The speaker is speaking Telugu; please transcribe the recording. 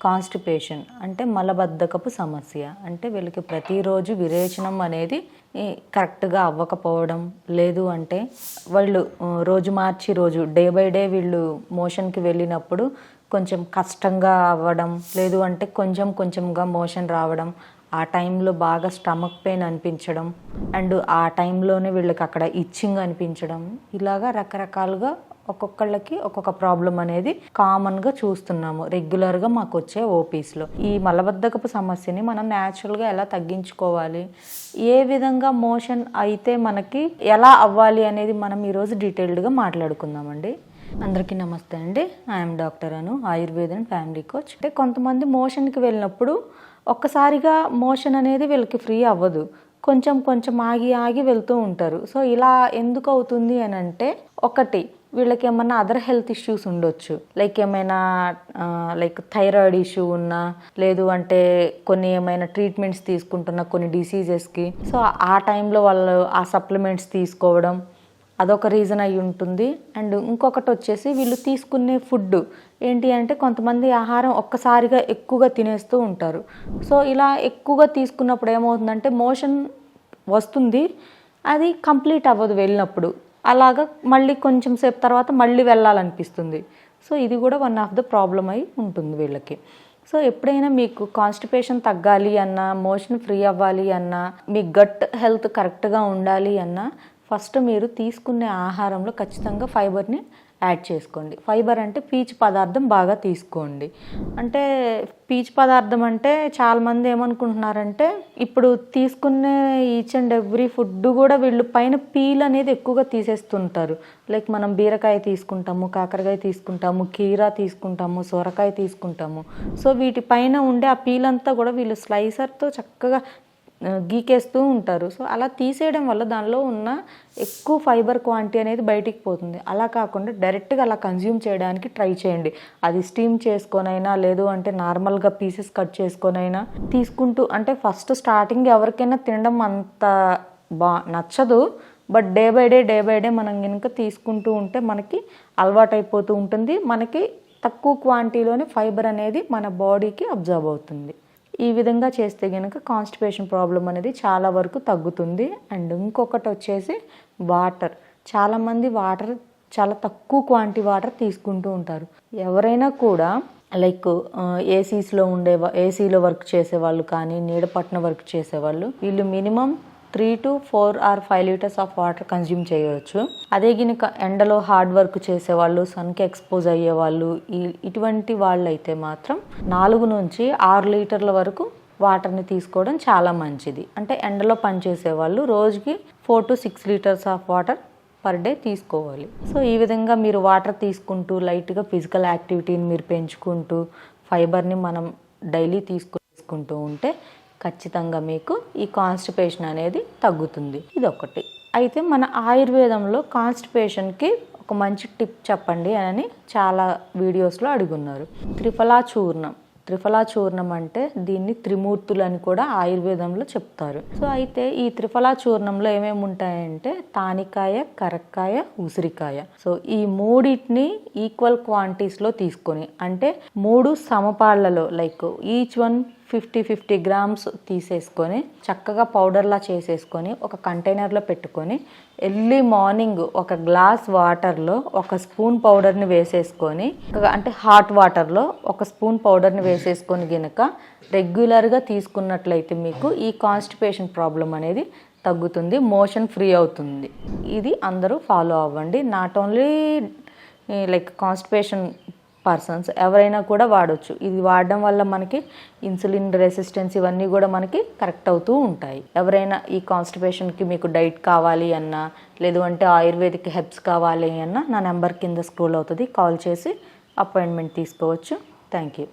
కాన్స్టిపేషన్ అంటే మలబద్ధకపు సమస్య. అంటే వీళ్ళకి ప్రతిరోజు విరేచనం అనేది కరెక్ట్గా అవ్వకపోవడం లేదు అంటే వాళ్ళు రోజు మార్చి రోజు డే బై డే వీళ్ళు మోషన్కి వెళ్ళినప్పుడు కొంచెం కష్టంగా అవ్వడం లేదు అంటే కొంచెం కొంచెంగా మోషన్ రావడం ఆ టైంలో బాగా స్టమక్ పెయిన్ అనిపించడం అండ్ ఆ టైంలోనే వీళ్ళకి అక్కడ ఇచ్చింగ్ అనిపించడం ఇలాగా రకరకాలుగా ఒక్కొక్కళ్ళకి ఒక్కొక్క ప్రాబ్లం అనేది కామన్గా చూస్తున్నాము. రెగ్యులర్గా మాకు వచ్చే ఓపీస్లో ఈ మలబద్ధకపు సమస్యని మనం న్యాచురల్గా ఎలా తగ్గించుకోవాలి? ఏ విధంగా మోషన్ అయితే మనకి ఎలా అవ్వాలి అనేది మనం ఈరోజు డీటెయిల్డ్గా మాట్లాడుకుందామండి. అందరికీ నమస్తే అండి. I'm doctor Anu Ayurveda and family coach అంటే కొంతమంది మోషన్కి వెళ్ళినప్పుడు ఒక్కసారిగా మోషన్ అనేది వీళ్ళకి ఫ్రీ అవ్వదు. కొంచెం కొంచెం ఆగి ఆగి వెళ్తూ ఉంటారు. సో ఇలా ఎందుకు అవుతుంది అని అంటే ఒకటి వీళ్ళకి ఏమైనా అదర్ హెల్త్ ఇష్యూస్ ఉండొచ్చు. లైక్ ఏమైనా లైక్ థైరాయిడ్ ఇష్యూ ఉన్నా లేదు అంటే కొన్ని ఏమైనా ట్రీట్మెంట్స్ తీసుకుంటున్న కొన్ని డిసీజెస్కి సో ఆ టైంలో వాళ్ళు ఆ సప్లిమెంట్స్ తీసుకోవడం అదొక రీజన్ అయి ఉంటుంది. అండ్ ఇంకొకటి వచ్చేసి వీళ్ళు తీసుకునే ఫుడ్ ఏంటి అంటే కొంతమంది ఆహారం ఒక్కసారిగా ఎక్కువగా తినేస్తూ ఉంటారు. సో ఇలా ఎక్కువగా తీసుకున్నప్పుడు ఏమవుతుందంటే మోషన్ వస్తుంది. అది కంప్లీట్ అవ్వదు వెళ్ళినప్పుడు. అలాగా మళ్ళీ కొంచెం సేపు తర్వాత మళ్ళీ వెళ్ళాలనిపిస్తుంది. సో ఇది కూడా వన్ ఆఫ్ ద ప్రాబ్లం అయి ఉంటుంది వీళ్ళకి. సో ఎప్పుడైనా మీకు కాన్స్టిపేషన్ తగ్గాలి అన్నా మోషన్ ఫ్రీ అవ్వాలి అన్నా మీ గట్ హెల్త్ కరెక్ట్గా ఉండాలి అన్నా ఫస్ట్ మీరు తీసుకునే ఆహారంలో ఖచ్చితంగా ఫైబర్ని యాడ్ చేసుకోండి. ఫైబర్ అంటే పీచు పదార్థం బాగా తీసుకోండి. అంటే పీచు పదార్థం అంటే చాలామంది ఏమనుకుంటున్నారంటే ఇప్పుడు తీసుకునే ఈచ్ అండ్ ఎవ్రీ ఫుడ్ కూడా వీళ్ళు పైన పీల్ అనేది ఎక్కువగా తీసేస్తుంటారు. లైక్ మనం బీరకాయ తీసుకుంటాము కాకరకాయ తీసుకుంటాము కీరా తీసుకుంటాము సొరకాయ తీసుకుంటాము. సో వీటి పైన ఉండే ఆ పీల్ అంతా కూడా వీళ్ళు స్లైసర్తో చక్కగా గీకేస్తూ ఉంటారు. సో అలా తీసేయడం వల్ల దానిలో ఉన్న ఎక్కువ ఫైబర్ క్వాంటిటీ అనేది బయటికి పోతుంది. అలా కాకుండా డైరెక్ట్గా అలా కన్జ్యూమ్ చేయడానికి ట్రై చేయండి. అది స్టీమ్ చేసుకొనైనా లేదు అంటే నార్మల్గా పీసెస్ కట్ చేసుకొనైనా తీసుకుంటూ అంటే ఫస్ట్ స్టార్టింగ్ ఎవరికైనా తినడం అంత బా నచ్చదు. But day by day day by day మనం కనుక తీసుకుంటూ ఉంటే మనకి అలవాటైపోతూ ఉంటుంది. మనకి తక్కువ క్వాంటిటీలోనే ఫైబర్ అనేది మన బాడీకి అబ్జర్వ్ అవుతుంది. ఈ విధంగా చేస్తే కనుక కాన్స్టిపేషన్ ప్రాబ్లం అనేది చాలా వరకు తగ్గుతుంది. అండ్ ఇంకొకటి వచ్చేసి వాటర్. చాలామంది వాటర్ చాలా తక్కువ క్వాంటిటీ వాటర్ తీసుకుంటూ ఉంటారు. ఎవరైనా కూడా లైక్ ఏసీస్లో ఉండే ఏసీలో వర్క్ చేసేవాళ్ళు కానీ నీడపట్న వర్క్ చేసేవాళ్ళు వీళ్ళు minimum three to four or five litres of water consume చేయవచ్చు. అదే గినక ఎండలో హార్డ్ వర్క్ చేసేవాళ్ళు సన్కి ఎక్స్పోజ్ అయ్యే వాళ్ళు ఇటువంటి వాళ్ళు అయితే మాత్రం నాలుగు నుంచి ఆరు లీటర్ల వరకు వాటర్ని తీసుకోవడం చాలా మంచిది. అంటే ఎండలో పనిచేసే వాళ్ళు రోజుకి four to six litres of water per day తీసుకోవాలి. సో ఈ విధంగా మీరు వాటర్ తీసుకుంటూ లైట్గా ఫిజికల్ యాక్టివిటీని మీరు పెంచుకుంటూ ఫైబర్ని మనం డైలీ తీసుకుంటూ ఉంటే ఖచ్చితంగా మీకు ఈ కాన్స్టిపేషన్ అనేది తగ్గుతుంది. ఇది ఒకటి అయితే మన ఆయుర్వేదంలో కాన్స్టిపేషన్కి ఒక మంచి టిప్ చెప్పండి అని చాలా వీడియోస్లో అడుగున్నారు. త్రిఫలా చూర్ణం త్రిఫలా చూర్ణం అంటే దీన్ని త్రిమూర్తులు అని కూడా ఆయుర్వేదంలో చెప్తారు. సో అయితే ఈ త్రిఫలా చూర్ణంలో ఏమేమి ఉంటాయంటే తానికాయ కరక్కాయ ఉసిరికాయ. సో ఈ మూడింటిని ఈక్వల్ క్వాంటిటీస్లో తీసుకొని అంటే మూడు సమపాళ్ళలో like each one fifty fifty grams తీసేసుకొని చక్కగా పౌడర్లా చేసేసుకొని ఒక కంటైనర్లో పెట్టుకొని ఎర్లీ మార్నింగ్ ఒక గ్లాస్ వాటర్లో ఒక స్పూన్ పౌడర్ని వేసేసుకొని అంటే హాట్ వాటర్లో ఒక స్పూన్ పౌడర్ని వేసేసుకొని గనుక రెగ్యులర్గా తీసుకున్నట్లయితే మీకు ఈ కాన్స్టిపేషన్ ప్రాబ్లం అనేది తగ్గుతుంది మోషన్ ఫ్రీ అవుతుంది. ఇది అందరూ ఫాలో అవ్వండి. Not only like constipation persons ఎవరైనా కూడా వాడవచ్చు ఇది వాడడం వల్ల మనకి ఇన్సులిన్ రెసిస్టెన్స్ ఇవన్నీ కూడా మనకి కరెక్ట్ అవుతూ ఉంటాయి. ఎవరైనా ఈ కాన్స్టిపేషన్కి మీకు డైట్ కావాలి అన్నా లేదు అంటే ఆయుర్వేదిక్ హెల్ప్స్ కావాలి అన్నా నా నెంబర్ కింద స్క్రోల్ అవుతుంది. కాల్ చేసి అపాయింట్మెంట్ తీసుకోవచ్చు. Thank you